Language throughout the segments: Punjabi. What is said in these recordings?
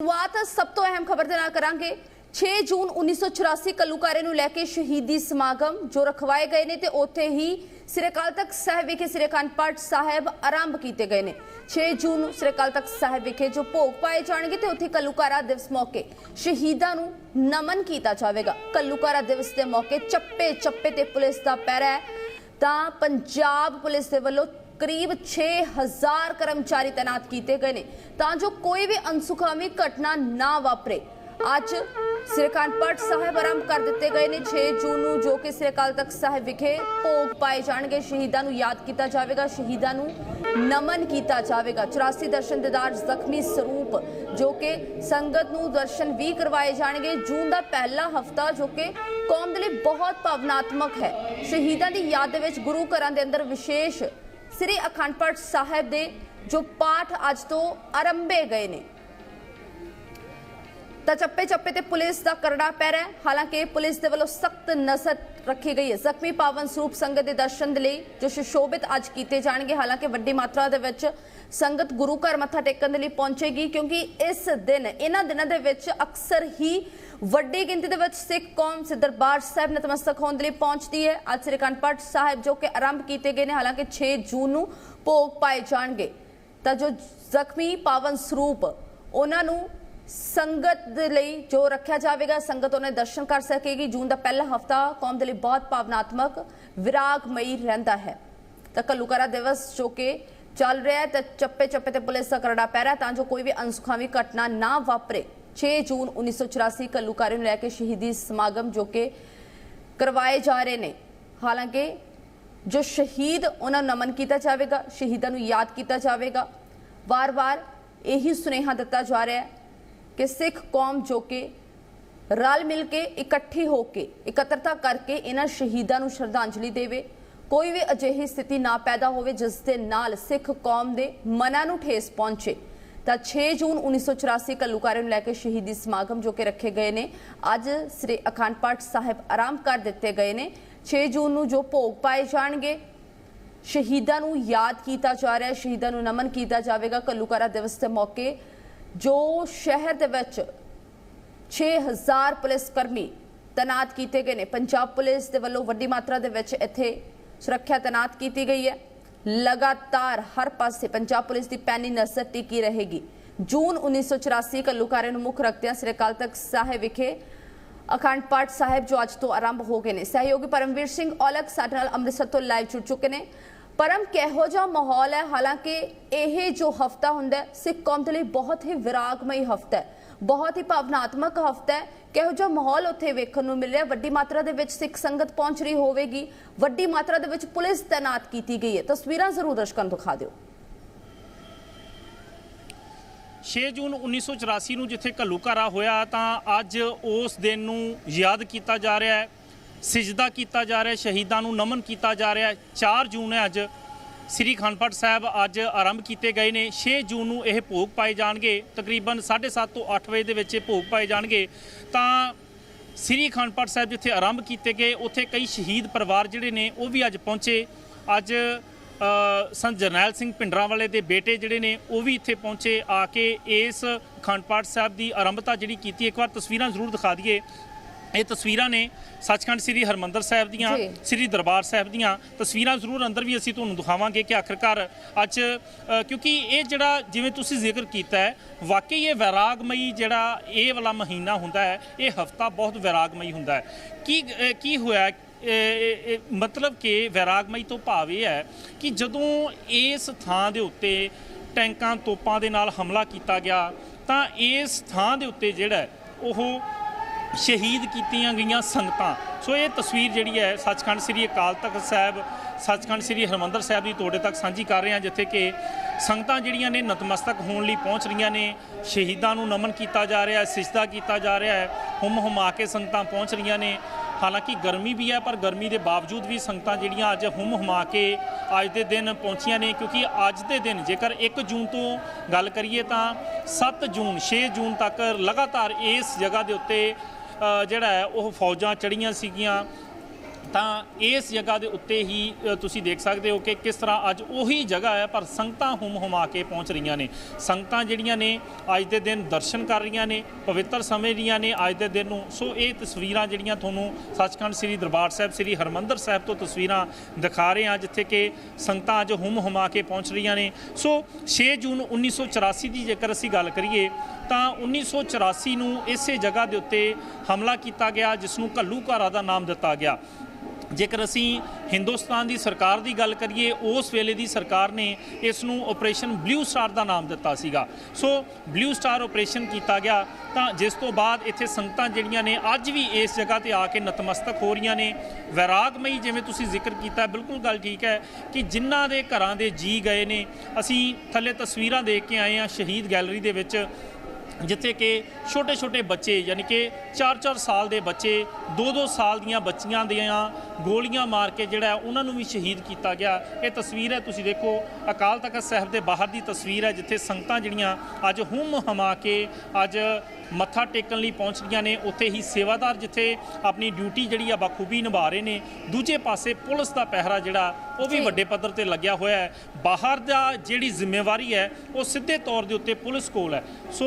ਸ਼ੁਰੂਆਤ ਸਭ ਤੋਂ ਅਹਿਮ ਖਬਰ ਦੇ ਨਾਲ ਕਰਾਂਗੇ। 6 ਜੂਨ 1984 ਕੱਲੂਕਾਰੇ ਨੂੰ ਲੈ ਕੇ ਸ਼ਹੀਦੀ ਸਮਾਗਮ, ਜੋ ਰਖਵਾਏ ਗਏ ਨੇ ਤੇ ਉੱਥੇ ਹੀ ਸ੍ਰੀ ਅਕਾਲ ਤਖਤ ਸਾਹਿਬ ਵਿਖੇ ਸ੍ਰੀ ਅਖੰਡ ਪਾਠ ਸਾਹਿਬ ਆਰੰਭ ਕੀਤੇ ਗਏ ਨੇ। 6 ਜੂਨ ਨੂੰ ਸ੍ਰੀ ਅਕਾਲ ਤਖਤ ਸਾਹਿਬ ਵਿਖੇ ਜੋ ਭੋਗ ਪਾਏ ਜਾਣਗੇ ਤੇ ਉੱਥੇ ਕੱਲੂਕਾਰਾ ਦਿਵਸ ਮੌਕੇ ਸ਼ਹੀਦਾਂ ਨੂੰ ਨਮਨ ਕੀਤਾ ਜਾਵੇਗਾ। ਕੱਲੂਕਾਰਾ ਦਿਵਸ ਦੇ ਮੌਕੇ ਚੱਪੇ ਚੱਪੇ ਤੇ ਪੁਲਿਸ ਦਾ ਪਹਿਰਾ ਹੈ। ਤਾਂ ਪੰਜਾਬ ਪੁਲਿਸ ਦੇ ਵੱਲੋਂ ਕਰੀਬ 6000 ਕਰਮਚਾਰੀ ਤਾਇਨਾਤ ਕੀਤੇ ਗਏ ਨੇ। ਤਾਂ ਜੋ ਕੋਈ ਵੀ ਅਨਸੁਖਾਵੀ ਘਟਨਾ ਨਾ ਵਾਪਰੇ। ਅੱਜ ਸ੍ਰੀ ਅਕਾਲ ਸਾਹਿਬ ਆਰੰਭ ਕਰ ਦਿੱਤੇ ਗਏ ਨੇ। 6 ਜੂਨ ਨੂੰ ਜੋ ਕਿ ਸ੍ਰੀ ਅਕਾਲ ਸਾਹਿਬ ਵਿਖੇ ਭੋਗ ਪਾਏ ਜਾਣਗੇ, ਸ਼ਹੀਦਾਂ ਨੂੰ ਯਾਦ ਕੀਤਾ ਜਾਵੇਗਾ, ਸ਼ਹੀਦਾਂ ਨੂੰ ਨਮਨ ਕੀਤਾ ਜਾਵੇਗਾ। 84 ਦਰਸ਼ਨ ਦਿਦਾਰ ਜ਼ਖਮੀ ਸਰੂਪ ਜੋ ਕਿ ਸੰਗਤ ਨੂੰ ਦਰਸ਼ਨ ਵੀ ਕਰਵਾਏ ਜਾਣਗੇ। ਜੂਨ ਦਾ ਪਹਿਲਾ ਹਫਤਾ ਜੋ ਕਿ ਕੌਮ ਦੇ ਲਈ ਬਹੁਤ ਭਾਵਨਾਤਮਕ ਹੈ। ਸ਼ਹੀਦਾਂ ਦੀ ਯਾਦ ਦੇ ਵਿੱਚ ਗੁਰੂ ਘਰਾਂ ਦੇ ਅੰਦਰ ਵਿਸ਼ੇਸ਼ ਸ੍ਰੀ ਅਖੰਡ ਪਾਠ ਸਾਹਿਬ ਦੇ ਜੋ ਪਾਠ ਅੱਜ ਤੋਂ ਆਰੰਭੇ ਗਏ ਨੇ। ਤਾਂ ਚੱਪੇ ਚੱਪੇ ਤੇ ਪੁਲਿਸ ਦਾ ਕਰੜਾ ਪੈਰਾ ਹੈ। ਹਾਲਾਂਕਿ ਪੁਲਿਸ ਦੇ ਵੱਲੋਂ ਸਖਤ ਨਜ਼ਰ ਰੱਖੀ ਗਈ ਹੈ। ਜ਼ਖਮੀ ਪਾਵਨ ਸਰੂਪ ਸੰਗਤ ਦੇ ਦਰਸ਼ਨ ਦੇ ਲਈ ਜੋ ਸੁਸ਼ੋਭਿਤ ਅੱਜ ਕੀਤੇ ਜਾਣਗੇ। ਹਾਲਾਂਕਿ ਵੱਡੀ ਮਾਤਰਾ ਦੇ ਵਿੱਚ ਸੰਗਤ ਗੁਰੂ ਘਰ ਮੱਥਾ ਟੇਕਣ ਦੇ ਲਈ ਪਹੁੰਚੇਗੀ ਕਿਉਂਕਿ ਇਸ ਦਿਨ, ਇਹਨਾਂ ਦਿਨਾਂ ਦੇ ਵਿੱਚ ਅਕਸਰ ਹੀ ਵੱਡੀ ਗਿਣਤੀ ਦੇ ਵਿੱਚ ਸਿੱਖ ਕੌਮ ਸੇ ਦਰਬਾਰ ਸਾਹਿਬ ਨਤਮਸਤਕ ਹੋਣ ਦੇ ਲਈ ਪਹੁੰਚਦੀ ਹੈ। ਅੱਜ ਸ੍ਰੀ ਅਖੰਡ ਪਾਠ ਸਾਹਿਬ ਜੋ ਕਿ ਆਰੰਭ ਕੀਤੇ ਗਏ ਨੇ, ਹਾਲਾਂਕਿ 6 ਜੂਨ ਨੂੰ ਭੋਗ ਪਾਏ ਜਾਣਗੇ। ਤਾਂ ਜੋ ਜ਼ਖਮੀ ਪਾਵਨ ਸਰੂਪ ਉਹਨਾਂ ਨੂੰ ਸੰਗਤ ਦੇ ਲਈ ਜੋ ਰੱਖਿਆ ਜਾਵੇਗਾ, ਸੰਗਤ ਉਹਨੇ ਦਰਸ਼ਨ ਕਰ ਸਕੇਗੀ। ਜੂਨ ਦਾ ਪਹਿਲਾ ਹਫਤਾ ਕੌਮ ਦੇ ਲਈ ਬਹੁਤ ਭਾਵਨਾਤਮਕ, ਵਿਰਾਗਮਈ ਰਹਿੰਦਾ ਹੈ। ਤਾਂ ਕੱਲੂਕਾਰਾ ਦਿਵਸ ਜੋ ਕਿ ਚੱਲ ਰਿਹਾ ਹੈ, ਤਾਂ ਚੱਪੇ ਚੱਪੇ ਤੇ ਪੁਲਿਸ ਦਾ ਕਰੜਾ ਪੈ ਰਿਹਾ ਤਾਂ ਜੋ ਕੋਈ ਵੀ ਅਨਸੁਖਾਵੀ ਘਟਨਾ ਨਾ ਵਾਪਰੇ। 6 ਜੂਨ 1984 ਕੱਲੂਕਾਰੇ ਨੂੰ ਲੈ ਕੇ ਸ਼ਹੀਦੀ ਸਮਾਗਮ ਜੋ ਕਿ ਕਰਵਾਏ ਜਾ ਰਹੇ ਨੇ। ਹਾਲਾਂਕਿ ਜੋ ਸ਼ਹੀਦ ਉਹਨਾਂ ਨੂੰ ਨਮਨ ਕੀਤਾ ਜਾਵੇਗਾ, ਸ਼ਹੀਦਾਂ ਨੂੰ ਯਾਦ ਕੀਤਾ ਜਾਵੇਗਾ। ਵਾਰ-ਵਾਰ ਇਹੀ ਸੁਨੇਹਾ ਦਿੱਤਾ ਜਾ ਰਿਹਾ ਹੈ ਕਿ ਸਿੱਖ ਕੌਮ ਜੋ ਕਿ ਰਲ ਮਿਲ ਕੇ ਇਕੱਠੀ ਹੋ ਕੇ, ਇਕੱਤਰਤਾ ਕਰਕੇ ਇਹਨਾਂ ਸ਼ਹੀਦਾਂ ਨੂੰ ਸ਼ਰਧਾਂਜਲੀ ਦੇਵੇ, ਕੋਈ ਵੀ ਅਜਿਹੀ ਸਥਿਤੀ ਨਾ ਪੈਦਾ ਹੋਵੇ ਜਿਸ ਦੇ ਨਾਲ ਸਿੱਖ ਕੌਮ ਦੇ ਮਨਾਂ ਨੂੰ ਠੇਸ ਪਹੁੰਚੇ। ਤਾਂ 6 ਜੂਨ 1984 ਕੱਲੂਕਾਰੇ ਨੂੰ ਲੈ ਕੇ ਸ਼ਹੀਦੀ ਸਮਾਗਮ ਜੋ ਕਿ ਰੱਖੇ ਗਏ ਨੇ, ਅੱਜ ਸ੍ਰੀ ਅਖੰਡ ਪਾਠ ਸਾਹਿਬ ਆਰਾਮ ਕਰ ਦਿੱਤੇ ਗਏ ਨੇ। 6 ਜੂਨ ਨੂੰ ਜੋ ਭੋਗ ਪਾਏ ਜਾਣਗੇ, ਸ਼ਹੀਦਾਂ ਨੂੰ ਯਾਦ ਕੀਤਾ ਜਾ ਰਿਹਾ ਹੈ ਸ਼ਹੀਦਾਂ ਨੂੰ ਨਮਨ ਕੀਤਾ ਜਾਵੇਗਾ। ਕੱਲੂਕਾਰਾ ਦਿਵਸ ਦੇ ਮੌਕੇ ਜੋ ਸ਼ਹਿਰ ਦੇ ਵਿੱਚ 6000 ਪੁਲਿਸ ਕਰਮੀ ਤੈਨਾਤ ਕੀਤੇ ਗਏ ਨੇ। ਪੰਜਾਬ ਪੁਲਿਸ ਦੇ ਵੱਲੋਂ ਵੱਡੀ ਮਾਤਰਾ ਦੇ ਵਿੱਚ ਇੱਥੇ ਸੁਰੱਖਿਆ ਤੈਨਾਤ ਕੀਤੀ ਗਈ ਹੈ। ਲਗਾਤਾਰ ਹਰ ਪਾਸੇ ਪੰਜਾਬ ਪੁਲਿਸ ਦੀ ਪੈਨੀ ਨਜ਼ਰ ਟਿਕੀ ਰਹੇਗੀ। ਜੂਨ 1984 ਕੱਲੂਕਾਰੇ ਨੂੰ ਮੁੱਖ ਰੱਖਦਿਆਂ ਸ੍ਰੀ ਅਕਾਲ ਤਖਤ ਸਾਹਿਬ ਵਿਖੇ ਅਖੰਡ ਪਾਠ ਸਾਹਿਬ ਜੋ ਅੱਜ ਤੋਂ ਆਰੰਭ ਹੋ ਗਏ ਨੇ। ਸਹਿਯੋਗੀ ਪਰਮਵੀਰ ਸਿੰਘ ਔਲਖ ਸਾਡੇ ਨਾਲ ਅੰਮ੍ਰਿਤਸਰ ਤੋਂ ਲਾਈਵ ਜੁੜ ਚੁੱਕੇ ਨੇ। ਪਰਮ ਕਿਹੋ ਜਿਹਾ ਮਾਹੌਲ ਹੈ? ਹਾਲਾਂਕਿ ਇਹ ਜੋ ਹਫਤਾ ਹੁੰਦਾ ਸਿੱਖ ਕੌਮ ਦੇ ਲਈ ਬਹੁਤ ਹੀ ਵਿਰਾਗਮਈ ਹਫਤਾ ਹੈ। ਬਹੁਤ ਹੀ ਭਾਵਨਾਤਮਕ ਹਫਤਾ ਹੈ। ਕਿਹੋ ਜਿਹਾ ਮਾਹੌਲ ਉੱਥੇ ਵੇਖਣ ਨੂੰ ਮਿਲ ਰਿਹਾ? ਵੱਡੀ ਮਾਤਰਾ ਦੇ ਵਿੱਚ ਸਿੱਖ ਸੰਗਤ ਪਹੁੰਚ ਰਹੀ ਹੋਵੇਗੀ। ਵੱਡੀ ਮਾਤਰਾ ਦੇ ਵਿੱਚ ਪੁਲਿਸ ਤਾਇਨਾਤ ਕੀਤੀ ਗਈ ਹੈ। ਤਸਵੀਰਾਂ ਜ਼ਰੂਰ ਦਰਸ਼ਕਾਂ ਨੂੰ ਦਿਖਾ ਦਿਓ। 6 ਜੂਨ 1984 ਨੂੰ ਜਿੱਥੇ ਘੱਲੂਘਾਰਾ ਹੋਇਆ, ਤਾਂ ਅੱਜ ਉਸ ਦਿਨ ਨੂੰ ਯਾਦ ਕੀਤਾ ਜਾ ਰਿਹਾ ਹੈ। ਸਿਜਦਾ ਕੀਤਾ ਜਾ ਰਿਹਾ, ਸ਼ਹੀਦਾਂ ਨੂੰ ਨਮਨ ਕੀਤਾ ਜਾ ਰਿਹਾ। ਹੈ 4 ਜੂਨ ਹੈ ਅੱਜ, ਸ੍ਰੀ ਖੰਡਪਟ ਸਾਹਿਬ ਅੱਜ ਆਰੰਭ ਕੀਤੇ ਗਏ ਨੇ। 6 ਜੂਨ ਨੂੰ ਇਹ ਭੋਗ ਪਾਏ ਜਾਣਗੇ। ਤਕਰੀਬਨ 7:30 ਤੋਂ 8 ਵਜੇ ਦੇ ਵਿੱਚ ਇਹ ਭੋਗ ਪਾਏ ਜਾਣਗੇ। ਤਾਂ ਸ੍ਰੀ ਖੰਡਪਟ ਸਾਹਿਬ ਜਿੱਥੇ ਆਰੰਭ ਕੀਤੇ ਗਏ, ਉੱਥੇ ਕਈ ਸ਼ਹੀਦ ਪਰਿਵਾਰ ਜਿਹੜੇ ਨੇ, ਉਹ ਵੀ ਅੱਜ ਪਹੁੰਚੇ। ਅੱਜ ਸੰਤ ਜਰਨੈਲ ਸਿੰਘ ਪਿੰਡਰਾਂਵਾਲੇ ਦੇ ਬੇਟੇ ਜਿਹੜੇ ਨੇ, ਉਹ ਵੀ ਇੱਥੇ ਪਹੁੰਚੇ ਆ ਕੇ ਇਸ ਅਖੰਡ ਪਾਠ ਸਾਹਿਬ ਦੀ ਆਰੰਭਤਾ ਜਿਹੜੀ ਕੀਤੀ। ਇੱਕ ਵਾਰ ਤਸਵੀਰਾਂ ਜ਼ਰੂਰ ਦਿਖਾ ਦਈਏ। ਇਹ ਤਸਵੀਰਾਂ ਨੇ ਸੱਚਖੰਡ ਸ੍ਰੀ ਹਰਮੰਦਰ ਸਾਹਿਬ ਦੀਆਂ। ਸ੍ਰੀ ਦਰਬਾਰ ਸਾਹਿਬ ਦੀਆਂ ਤਸਵੀਰਾਂ ਜ਼ਰੂਰ ਅੰਦਰ ਵੀ ਅਸੀਂ ਤੁਹਾਨੂੰ ਦਿਖਾਵਾਂਗੇ ਕਿ ਆਖਰਕਾਰ ਅੱਜ ਕਿਉਂਕਿ ਇਹ ਜਿਹੜਾ ਜਿਵੇਂ ਤੁਸੀਂ ਜ਼ਿਕਰ ਕੀਤਾ ਹੈ ਵਾਕਈ ਇਹ ਵੈਰਾਗਮਈ ਜਿਹੜਾ ਇਹ ਵਾਲਾ ਮਹੀਨਾ ਹੁੰਦਾ ਹੈ ਇਹ ਹਫਤਾ ਬਹੁਤ ਵੈਰਾਗਮਈ ਹੁੰਦਾ ਹੈ ਕੀ ਕੀ ਹੋਇਆ ਮਤਲਬ ਕਿ ਵੈਰਾਗਮਈ ਤੋਂ ਭਾਵ ਇਹ ਹੈ ਕਿ ਜਦੋਂ ਇਸ ਥਾਂ ਦੇ ਉੱਤੇ ਟੈਂਕਾਂ ਤੋਪਾਂ ਦੇ ਨਾਲ ਹਮਲਾ ਕੀਤਾ ਗਿਆ ਤਾਂ ਇਸ ਥਾਂ ਦੇ ਉੱਤੇ ਜਿਹੜਾ ਉਹ ਸ਼ਹੀਦ ਕੀਤੀਆਂ ਗਈਆਂ ਸੰਗਤਾਂ। ਸੋ ਇਹ ਤਸਵੀਰ ਜਿਹੜੀ ਹੈ ਸੱਚਖੰਡ ਸ੍ਰੀ ਅਕਾਲ ਤਖਤ ਸਾਹਿਬ, ਸੱਚਖੰਡ ਸ੍ਰੀ ਹਰਮੰਦਰ ਸਾਹਿਬ ਦੀ ਤੁਹਾਡੇ ਤੱਕ ਸਾਂਝੀ ਕਰ ਰਹੇ ਹਾਂ, ਜਿੱਥੇ ਕਿ ਸੰਗਤਾਂ ਜਿਹੜੀਆਂ ਨੇ ਨਤਮਸਤਕ ਹੋਣ ਲਈ ਪਹੁੰਚ ਰਹੀਆਂ ਨੇ। ਸ਼ਹੀਦਾਂ ਨੂੰ ਨਮਨ ਕੀਤਾ ਜਾ ਰਿਹਾ ਹੈ ਸਿਜਦਾ ਕੀਤਾ ਜਾ ਰਿਹਾ ਹੈ ਹੁਮ ਹੁਮਾ ਕੇ ਸੰਗਤਾਂ ਪਹੁੰਚ ਰਹੀਆਂ ਨੇ। ਹਾਲਾਂਕਿ ਗਰਮੀ ਵੀ ਹੈ, ਪਰ ਗਰਮੀ ਦੇ ਬਾਵਜੂਦ ਵੀ ਸੰਗਤਾਂ ਜਿਹੜੀਆਂ ਅੱਜ ਹੁਮ ਹੁਮਾ ਕੇ ਅੱਜ ਦੇ ਦਿਨ ਪਹੁੰਚੀਆਂ ਨੇ, ਕਿਉਂਕਿ ਅੱਜ ਦੇ ਦਿਨ ਜੇਕਰ 1 ਜੂਨ ਤੋਂ ਗੱਲ ਕਰੀਏ ਤਾਂ 7 ਜੂਨ 6 ਜੂਨ ਤੱਕ ਲਗਾਤਾਰ ਇਸ ਜਗ੍ਹਾ ਦੇ ਉੱਤੇ ਜਿਹੜਾ ਹੈ ਉਹ ਫੌਜਾਂ ਚੜੀਆਂ ਸੀਗੀਆਂ। ਤਾਂ ਇਸ ਜਗ੍ਹਾ ਦੇ ਉੱਤੇ ਹੀ ਤੁਸੀਂ ਦੇਖ ਸਕਦੇ ਹੋ ਕਿ ਕਿਸ ਤਰ੍ਹਾਂ ਅੱਜ ਉਹੀ ਜਗ੍ਹਾ ਹੈ, ਪਰ ਸੰਗਤਾਂ ਹੁਮ ਹੁਮਾ ਕੇ ਪਹੁੰਚ ਰਹੀਆਂ ਨੇ। ਸੰਗਤਾਂ ਜਿਹੜੀਆਂ ਨੇ, ਅੱਜ ਦੇ ਦਿਨ ਦਰਸ਼ਨ ਕਰ ਰਹੀਆਂ ਨੇ, ਪਵਿੱਤਰ ਸਮੇਂ ਰਹੀਆਂ ਨੇ ਅੱਜ ਦੇ ਦਿਨ ਨੂੰ। ਸੋ ਇਹ ਤਸਵੀਰਾਂ ਜਿਹੜੀਆਂ ਤੁਹਾਨੂੰ ਸੱਚਖੰਡ ਸ੍ਰੀ ਦਰਬਾਰ ਸਾਹਿਬ, ਸ੍ਰੀ ਹਰਮੰਦਰ ਸਾਹਿਬ ਤੋਂ ਤਸਵੀਰਾਂ ਦਿਖਾ ਰਹੇ ਹਾਂ, ਜਿੱਥੇ ਕਿ ਸੰਗਤਾਂ ਅੱਜ ਹੁਮ ਹੁਮਾ ਕੇ ਪਹੁੰਚ ਰਹੀਆਂ ਨੇ। ਸੋ 6 ਜੂਨ 1984 ਦੀ ਜੇਕਰ ਅਸੀਂ ਗੱਲ ਕਰੀਏ, ਤਾਂ 1984 ਨੂੰ ਇਸੇ ਜਗ੍ਹਾ ਦੇ ਉੱਤੇ ਹਮਲਾ ਕੀਤਾ ਗਿਆ, ਜਿਸ ਨੂੰ ਘੱਲੂ ਘਾਰਾ ਦਾ ਨਾਮ ਦਿੱਤਾ ਗਿਆ। ਜੇਕਰ ਅਸੀਂ ਹਿੰਦੁਸਤਾਨ ਦੀ ਸਰਕਾਰ ਦੀ ਗੱਲ ਕਰੀਏ, ਉਸ ਵੇਲੇ ਦੀ ਸਰਕਾਰ ਨੇ ਇਸ ਨੂੰ ਆਪਰੇਸ਼ਨ ਬਲੂ ਸਟਾਰ ਦਾ ਨਾਮ ਦਿੱਤਾ ਸੀਗਾ। ਸੋ ਬਲੂ ਸਟਾਰ ਆਪਰੇਸ਼ਨ ਕੀਤਾ ਗਿਆ, ਤਾਂ ਜਿਸ ਤੋਂ ਬਾਅਦ ਇੱਥੇ ਸੰਗਤਾਂ ਜਿਹੜੀਆਂ ਨੇ, ਅੱਜ ਵੀ ਇਸ ਜਗ੍ਹਾ ਤੇ ਆ ਕੇ ਨਤਮਸਤਕ ਹੋ ਰਹੀਆਂ ਨੇ। ਵੈਰਾਗਮਈ ਜਿਵੇਂ ਤੁਸੀਂ ਜ਼ਿਕਰ ਕੀਤਾ, ਬਿਲਕੁਲ ਗੱਲ ਠੀਕ ਹੈ ਕਿ ਜਿਨ੍ਹਾਂ ਦੇ ਘਰਾਂ ਦੇ ਜੀ ਗਏ ਨੇ, ਅਸੀਂ ਥੱਲੇ ਤਸਵੀਰਾਂ ਦੇਖ ਕੇ ਆਏ ਆ ਸ਼ਹੀਦ ਗੈਲਰੀ ਦੇ ਵਿੱਚ। ਜਿੱਥੇ ਕਿ ਛੋਟੇ ਛੋਟੇ ਬੱਚੇ ਯਾਨੀ ਕਿ 4-4 ਸਾਲ ਦੇ ਬੱਚੇ 2-2 ਸਾਲ ਦੀਆਂ ਬੱਚੀਆਂ ਦੀਆਂ ਗੋਲੀਆਂ ਮਾਰ ਕੇ ਜਿਹੜਾ ਉਹਨਾਂ ਨੂੰ ਵੀ ਸ਼ਹੀਦ ਕੀਤਾ ਗਿਆ। ਇਹ ਤਸਵੀਰ ਹੈ ਤੁਸੀਂ ਦੇਖੋ ਅਕਾਲ ਤਖਤ ਸਾਹਿਬ ਦੇ ਬਾਹਰ ਦੀ ਤਸਵੀਰ ਹੈ ਜਿੱਥੇ ਸੰਗਤਾਂ ਜਿਹੜੀਆਂ ਅੱਜ ਹੁਮ ਹਮਾ ਕੇ ਅੱਜ ਮੱਥਾ ਟੇਕਣ ਲਈ ਪਹੁੰਚ ਰਹੀਆਂ ਨੇ। ਉੱਥੇ ਹੀ ਸੇਵਾਦਾਰ ਜਿੱਥੇ ਆਪਣੀ ਡਿਊਟੀ ਜਿਹੜੀ ਆ ਬਖੂਬੀ ਨਿਭਾ ਰਹੇ ਨੇ ਦੂਜੇ ਪਾਸੇ ਪੁਲਿਸ ਦਾ ਪਹਿਰਾ ਜਿਹੜਾ ਉਹ ਵੀ। ਵੱਡੇ ਪੱਧਰ ਤੇ ਲੱਗਿਆ ਹੋਇਆ ਹੈ। ਬਾਹਰ ਦਾ ਜਿਹੜੀ ਜ਼ਿੰਮੇਵਾਰੀ ਹੈ ਉਹ ਸਿੱਧੇ ਤੌਰ ਦੇ ਉੱਤੇ ਪੁਲਿਸ ਕੋਲ ਹੈ। ਸੋ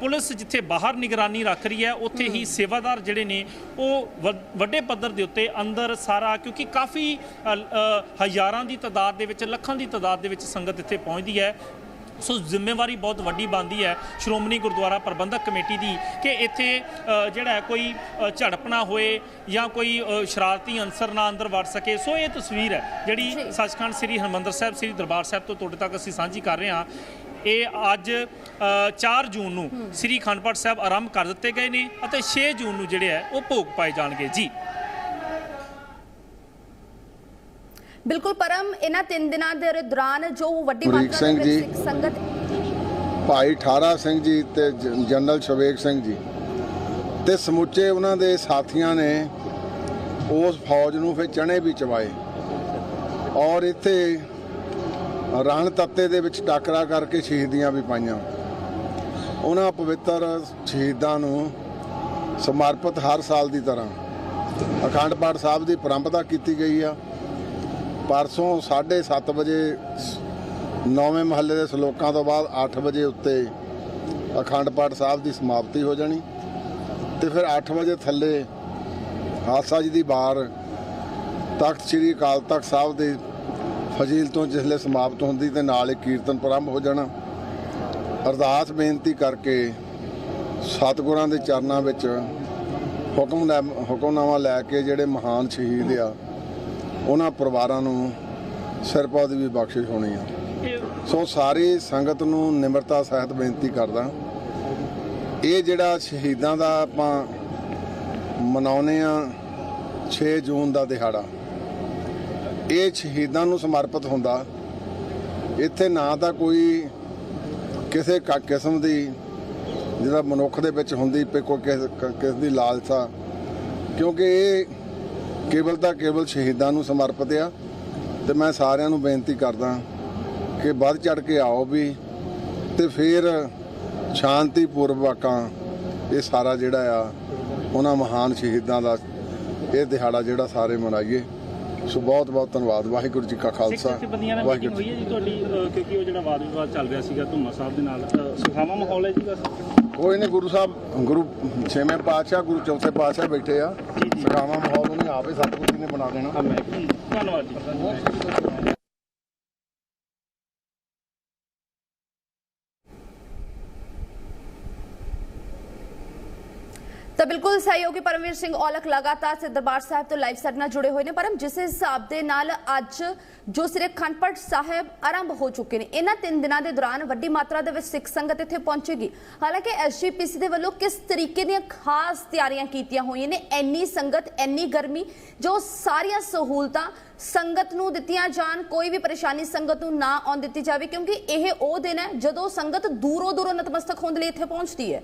ਪੁਲਿਸ ਜਿੱਥੇ ਬਾਹਰ ਨਿਗਰਾਨੀ ਰੱਖ ਰਹੀ ਹੈ ਉੱਥੇ ਹੀ ਸੇਵਾਦਾਰ ਜਿਹੜੇ ਨੇ ਉਹ ਵੱਡੇ ਪੱਧਰ ਦੇ ਉੱਤੇ ਅੰਦਰ ਸਾਰਾ ਕਿਉਂਕਿ ਕਾਫੀ ਹਜ਼ਾਰਾਂ ਦੀ ਤਾਦਾਦ ਦੇ ਵਿੱਚ ਲੱਖਾਂ ਦੀ ਤਾਦਾਦ ਦੇ ਵਿੱਚ ਸੰਗਤ ਇੱਥੇ ਪਹੁੰਚਦੀ ਹੈ। ਸੋ ਜ਼ਿੰਮੇਵਾਰੀ ਬਹੁਤ ਵੱਡੀ ਬਣਦੀ ਹੈ ਸ਼੍ਰੋਮਣੀ ਗੁਰਦੁਆਰਾ ਪ੍ਰਬੰਧਕ ਕਮੇਟੀ ਦੀ ਕਿ ਇੱਥੇ ਜਿਹੜਾ ਕੋਈ ਅ, ਝੜਪ ਨਾ ਹੋਏ ਜਾਂ ਕੋਈ ਸ਼ਰਾਰਤੀ ਅੰਸਰ ਨਾ ਅੰਦਰ ਵੜ ਸਕੇ। ਸੋ ਇਹ ਤਸਵੀਰ ਹੈ। ਜਿਹੜੀ ਸੱਚਖੰਡ ਸ੍ਰੀ ਹਰਮੰਦਰ ਸਾਹਿਬ ਸ੍ਰੀ ਦਰਬਾਰ ਸਾਹਿਬ ਤੋਂ ਤੁਹਾਡੇ ਤੱਕ ਅਸੀਂ ਸਾਂਝੀ ਕਰ ਰਹੇ ਹਾਂ। ਇਹ ਅੱਜ ਅ, 4 ਜੂਨ ਨੂੰ ਸ੍ਰੀ ਅਖੰਡ ਪਾਠ ਸਾਹਿਬ ਆਰੰਭ ਕਰ ਦਿੱਤੇ ਗਏ ਨੇ ਅਤੇ 6 ਜੂਨ ਨੂੰ ਜਿਹੜੇ ਹੈ ਉਹ ਭੋਗ ਪਾਏ ਜਾਣਗੇ। ਜੀ। ਬਿਲਕੁਲ ਪਰਮ ਇਹਨਾਂ ਤਿੰਨ ਦਿਨਾਂ ਦੇ ਦੌਰਾਨ ਜੋ ਵੱਡੀ ਮਾਤਰਾ ਦੇ ਸਿੰਘ ਵਿੱਚ ਸੰਗਤ ਭਾਈ ਠਾਰਾ ਸਿੰਘ ਜੀ ਤੇ ਜਨਰਲ ਸ਼ਵੇਕ ਸਿੰਘ ਜੀ ਤੇ ਸਮੁੱਚੇ ਉਹਨਾਂ ਦੇ ਸਾਥੀਆਂ ਨੇ ਉਸ ਫੌਜ ਨੂੰ ਫਿਰ ਚਣੇ ਵੀ ਚਵਾਏ। ਔਰ ਇੱਥੇ ਰਣ ਤੱਤੇ ਦੇ ਵਿੱਚ ਟਾਕਰਾ ਕਰਕੇ ਸ਼ਹੀਦੀਆਂ ਵੀ ਪਾਈਆਂ। ਉਹਨਾਂ ਪਵਿੱਤਰ ਸ਼ਹੀਦਾਂ ਨੂੰ ਸਮਰਪਿਤ ਹਰ ਸਾਲ ਦੀ ਤਰ੍ਹਾਂ ਅਖੰਡ ਪਾਠ ਸਾਹਿਬ ਦੀ ਪਰੰਪਰਾ ਕੀਤੀ ਗਈ ਆ। ਪਰਸੋਂ 7:30 ਵਜੇ ਨੌਵੇਂ ਮਹੱਲੇ ਦੇ ਸ਼ਲੋਕਾਂ ਤੋਂ ਬਾਅਦ 8 ਵਜੇ ਉੱਤੇ ਅਖੰਡ ਪਾਠ ਸਾਹਿਬ ਦੀ ਸਮਾਪਤੀ ਹੋ ਜਾਣੀ ਤੇ ਫਿਰ 8 ਵਜੇ ਥੱਲੇ ਹਾਸਾ ਜੀ ਦੀ ਬਾਰ ਤਖਤ ਸ੍ਰੀ ਅਕਾਲ ਤਖਤ ਸਾਹਿਬ ਦੇ ਫਜ਼ੀਲ ਤੋਂ ਜਿਸਲੇ ਸਮਾਪਤ ਹੁੰਦੀ ਤੇ ਨਾਲ ਹੀ ਕੀਰਤਨ ਪ੍ਰਾਰੰਭ ਹੋ ਜਾਣਾ। ਅਰਦਾਸ ਬੇਨਤੀ ਕਰਕੇ ਸਤਿਗੁਰਾਂ ਦੇ ਚਰਨਾਂ ਵਿੱਚ ਹੁਕਮ ਲੈ ਹੁਕਮਨਾਮਾ ਲੈ ਕੇ ਜਿਹੜੇ ਮਹਾਨ ਸ਼ਹੀਦ ਆ, ਉਹਨਾਂ ਪਰਿਵਾਰਾਂ ਨੂੰ ਸਿਰਪਦ ਵੀ ਬਖਸ਼ਿਸ਼ ਹੋਣੀ ਆ। ਸੋ ਸਾਰੀ ਸੰਗਤ ਨੂੰ ਨਿਮਰਤਾ ਸਹਿਤ ਬੇਨਤੀ ਕਰਦਾ। ਇਹ ਜਿਹੜਾ ਸ਼ਹੀਦਾਂ ਦਾ ਆਪਾਂ ਮਨਾਉਨੇ ਆ 6 ਜੂਨ ਦਾ ਦਿਹਾੜਾ ਇਹ ਸ਼ਹੀਦਾਂ ਨੂੰ ਸਮਰਪਿਤ ਹੁੰਦਾ। ਇੱਥੇ ਨਾ ਤਾਂ ਕੋਈ ਕਿਸੇ ਕ- ਕਿਸਮ ਦੀ ਜਿਹੜਾ ਮਨੁੱਖ ਦੇ ਵਿੱਚ ਹੁੰਦੀ ਪਈ ਕੋਈ ਕਿਸ ਦੀ ਲਾਲਸਾ। ਕਿਉਂਕਿ ਇਹ ਕੇਵਲ ਤਾਂ ਕੇਵਲ ਸ਼ਹੀਦਾਂ ਨੂੰ ਸਮਰਪਿਤ ਆ। ਤੇ ਮੈਂ ਸਾਰਿਆਂ ਨੂੰ ਬੇਨਤੀ ਕਰਦਾ ਕਿ ਵੱਧ ਚੜ ਕੇ ਆਓ ਵੀ ਤੇ ਫਿਰ ਸ਼ਾਂਤੀ ਪੂਰਵਕਾਂ ਇਹ ਸਾਰਾ ਜਿਹੜਾ ਆ, ਉਹਨਾਂ ਮਹਾਨ ਸ਼ਹੀਦਾਂ ਦਾ ਇਹ ਦਿਹਾੜਾ ਜਿਹੜਾ ਸਾਰੇ ਮਨਾਈਏ। ਸੋ ਬਹੁਤ ਬਹੁਤ ਧੰਨਵਾਦ। ਵਾਹਿਗੁਰੂ ਜੀ ਕਾ ਖਾਲਸਾ। ਵਾਹਿਗੁਰੂ ਹੋਈ ਹੈ ਜੀ ਤੁਹਾਡੀ ਕਿਉਂਕਿ ਉਹ ਜਿਹੜਾ ਵਾਦ ਵਿਵਾਦ ਚੱਲ ਰਿਹਾ ਸੀਗਾ ਧੁੰਮਾ ਸਾਹਿਬ ਦੇ ਨਾਲ ਸੁਖਾਵਾਂ ਮਾਹੌਲ ਹੈ ਜੀ ਬਸ ਕੋਈ ਨਹੀਂ ਗੁਰੂ ਸਾਹਿਬ ਗੁਰੂ ਛੇਵੇਂ ਪਾਤਸ਼ਾਹ ਗੁਰੂ ਚੌਥੇ ਪਾਤਸ਼ਾਹ ਬੈਠੇ ਆ। ਸਖਾਵਾਂ ਮਾਹੌਲ ਉਹਨੇ ਆਪੇ ਸਤਿਗੁਰੂ ਜੀ ਨੇ ਬਣਾ ਦੇਣਾ। ਧੰਨਵਾਦ ਜੀ। ਬਿਲਕੁਲ ਸਹਿਯੋਗੀ ਪਰਮਵੀਰ ਸਿੰਘ ਔਲਖ ਲਗਾਤਾਰ ਸੇ ਦਰਬਾਰ ਸਾਹਿਬ ਤੋਂ ਲਾਈਵ ਸਾਡੇ ਨਾਲ ਜੁੜੇ ਹੋਏ ਨੇ ਪਰਮ, ਜਿਸ ਹਿਸਾਬ ਦੇ ਨਾਲ ਅੱਜ ਜੋ ਸਿਰੇ ਖੰਡਪਟ ਸਾਹਿਬ ਆਰੰਭ ਹੋ ਚੁੱਕੇ ਨੇ। ਇਹਨਾਂ ਤਿੰਨ ਦਿਨਾਂ ਦੇ ਦੌਰਾਨ ਵੱਡੀ ਮਾਤਰਾ ਦੇ ਵਿੱਚ ਸਿੱਖ ਸੰਗਤ ਇੱਥੇ ਪਹੁੰਚੇਗੀ। ਹਾਲਾਂਕਿ ਐਸਜੀਪੀਸੀ ਦੇ ਵੱਲੋਂ ਕਿਸ ਤਰੀਕੇ ਦੀਆਂ ਖਾਸ ਤਿਆਰੀਆਂ ਕੀਤੀਆਂ ਹੋਈਆਂ ਨੇ? ਇੰਨੀ ਸੰਗਤ, ਇੰਨੀ ਗਰਮੀ, ਜੋ ਸਾਰੀਆਂ ਸਹੂਲਤਾਂ ਸੰਗਤ ਨੂੰ ਦਿੱਤੀਆਂ ਜਾਣ, ਕੋਈ ਵੀ ਪਰੇਸ਼ਾਨੀ ਸੰਗਤ ਨੂੰ ਨਾ ਆਉਣ ਦਿੱਤੀ ਜਾਵੇ, ਕਿਉਂਕਿ ਇਹ ਉਹ ਦਿਨ ਹੈ ਜਦੋਂ ਸੰਗਤ ਦੂਰੋਂ ਦੂਰੋਂ ਨਤਮਸਤਕ ਹੋਣ ਦੇ ਲਈ ਇੱਥੇ ਪਹੁੰਚਦੀ ਹੈ।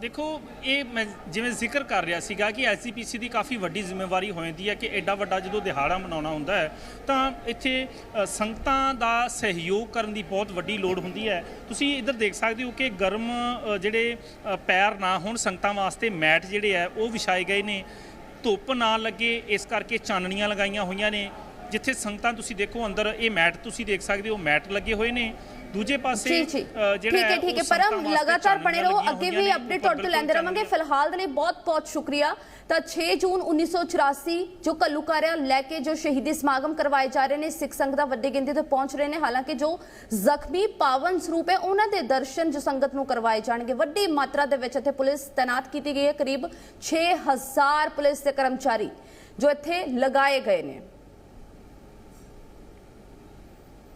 ਦੇਖੋ, ਇਹ ਮੈਂ ਜਿਵੇਂ ਜ਼ਿਕਰ ਕਰ ਰਿਹਾ ਸੀਗਾ ਕਿ ਐਸਜੀਪੀਸੀ ਦੀ ਕਾਫੀ ਵੱਡੀ ਜ਼ਿੰਮੇਵਾਰੀ ਹੋ ਜਾਂਦੀ ਹੈ ਕਿ ਐਡਾ ਵੱਡਾ ਜਦੋਂ ਦਿਹਾੜਾ ਮਨਾਉਣਾ ਹੁੰਦਾ ਹੈ, ਤਾਂ ਇੱਥੇ ਸੰਗਤਾਂ ਦਾ ਸਹਿਯੋਗ ਕਰਨ ਦੀ ਬਹੁਤ ਵੱਡੀ ਲੋੜ ਹੁੰਦੀ ਹੈ। ਤੁਸੀਂ ਇੱਧਰ ਦੇਖ ਸਕਦੇ ਹੋ ਕਿ ਗਰਮ ਜਿਹੜੇ ਪੈਰ ਨਾ ਹੋਣ, ਸੰਗਤਾਂ ਵਾਸਤੇ ਮੈਟ ਜਿਹੜੇ ਆ ਉਹ ਵਿਛਾਏ ਗਏ ਨੇ। ਧੁੱਪ ਨਾ ਲੱਗੇ, ਇਸ ਕਰਕੇ ਚਾਨਣੀਆਂ ਲਗਾਈਆਂ ਹੋਈਆਂ ਨੇ। ਜਿੱਥੇ ਸੰਗਤਾਂ ਤੁਸੀਂ ਦੇਖੋ, ਅੰਦਰ ਇਹ ਮੈਟ ਤੁਸੀਂ ਦੇਖ ਸਕਦੇ ਹੋ, ਮੈਟ ਲੱਗੇ ਹੋਏ ਨੇ। ਦੂਜੇ ਪਾਸੇ ਜੀ ਠੀਕ ਹੈ ਠੀਕ ਹੈ। ਪਰਮ ਲਗਾਤਾਰ ਬਣੇ ਰਹੋ ਅੱਗੇ ਵੀ ਅਪਡੇਟ ਤੁਹਾਡੇ ਤੋਂ ਲੈਂਦੇ ਰਵਾਂਗੇ। ਫਿਲਹਾਲ ਦੇ ਲਈ ਬਹੁਤ ਬਹੁਤ ਸ਼ੁਕਰੀਆ। ਤਾਂ 6 ਜੂਨ 1984 ਜੋ ਕੱਲੂਕਾਰਿਆ ਲੈ ਕੇ ਜੋ ਸ਼ਹੀਦੀ ਸਮਾਗਮ ਕਰਵਾਏ ਜਾ ਰਹੇ ਨੇ ਸਿੱਖ ਸੰਗਤ ਦਾ ਵੱਡੀ ਗਿਣਤੀ ਤੇ ਪਹੁੰਚ ਰਹੇ ਨੇ। ਹਾਲਾਂਕਿ ਜੋ ਜ਼ਖਮੀ ਪਾਵਨ ਸਰੂਪ ਹੈ ਉਹਨਾਂ ਦੇ ਦਰਸ਼ਨ ਜੋ ਸੰਗਤ ਨੂੰ ਕਰਵਾਏ ਜਾਣਗੇ। ਵੱਡੀ ਮਾਤਰਾ ਦੇ ਵਿੱਚ ਇੱਥੇ ਪੁਲਿਸ ਤਾਇਨਾਤ ਕੀਤੀ ਗਈ ਹੈ। ਕਰੀਬ 6000 ਪੁਲਿਸ ਦੇ ਕਰਮਚਾਰੀ ਜੋ ਇੱਥੇ ਲਗਾਏ ਗਏ ਨੇ।